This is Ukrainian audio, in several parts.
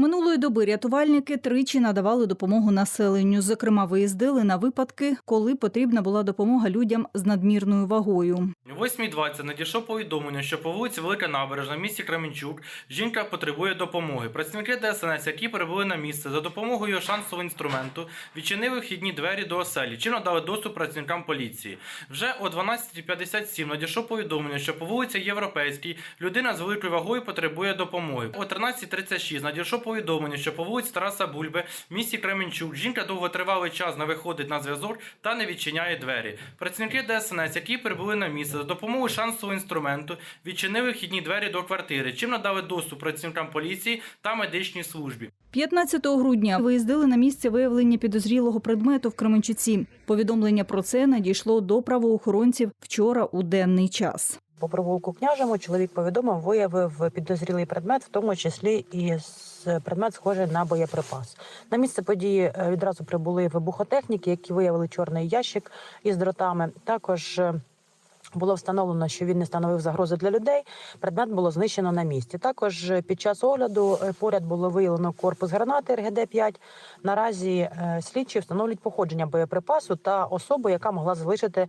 Минулої доби рятувальники тричі надавали допомогу населенню. Зокрема, виїздили на випадки, коли потрібна була допомога людям з надмірною вагою. О 8.20 надійшло повідомлення, що по вулиці Велика Набережна в місті Кременчук жінка потребує допомоги. Працівники ДСНС, які прибули на місце за допомогою шансового інструменту, відчинили вхідні двері до оселі, чим надали доступ працівникам поліції. Вже о 12.57 надійшло повідомлення, що по вулиці Європейській людина з великою вагою потребує допомоги. О 13.36 надійшло повідомлення, що по вулиці Тараса Бульби в місті Кременчук жінка довготривалий час не виходить на зв'язок та не відчиняє двері. Працівники ДСНС, які прибули на місце за допомогою шансового інструменту, відчинили вхідні двері до квартири, чим надали доступ працівникам поліції та медичній службі. 15 грудня виїздили на місце виявлення підозрілого предмету в Кременчуці. Повідомлення про це надійшло до правоохоронців вчора у денний час. По провулку княжому чоловік повідомив, виявив підозрілий предмет, в тому числі і предмет схожий на боєприпас. На місце події е, відразу прибули вибухотехніки, які виявили чорний ящик із дротами. Також е, було встановлено, що він не становив загрози для людей. Предмет було знищено на місці. Також е, під час огляду поряд було виявлено корпус гранати РГД-5. Наразі слідчі встановлюють походження боєприпасу та особу, яка могла залишити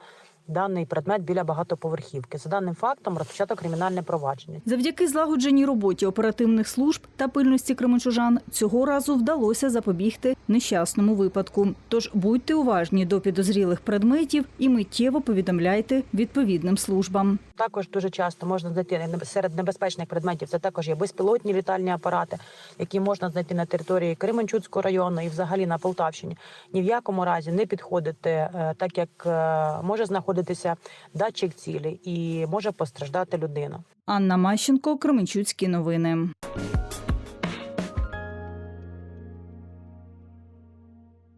даний предмет біля багатоповерхівки. За даним фактом розпочато кримінальне провадження. Завдяки злагодженій роботі оперативних служб та пильності кременчужан цього разу вдалося запобігти нещасному випадку. Тож будьте уважні до підозрілих предметів і миттєво повідомляйте відповідним службам. Також дуже часто можна знайти серед небезпечних предметів. Це також є безпілотні літальні апарати, які можна знайти на території Кременчуцького району і взагалі на Полтавщині. Ні в якому разі не підходити, е, так як е, може знаходитися датчик цілі і може постраждати людина. Анна Мащенко, Кременчуцькі новини.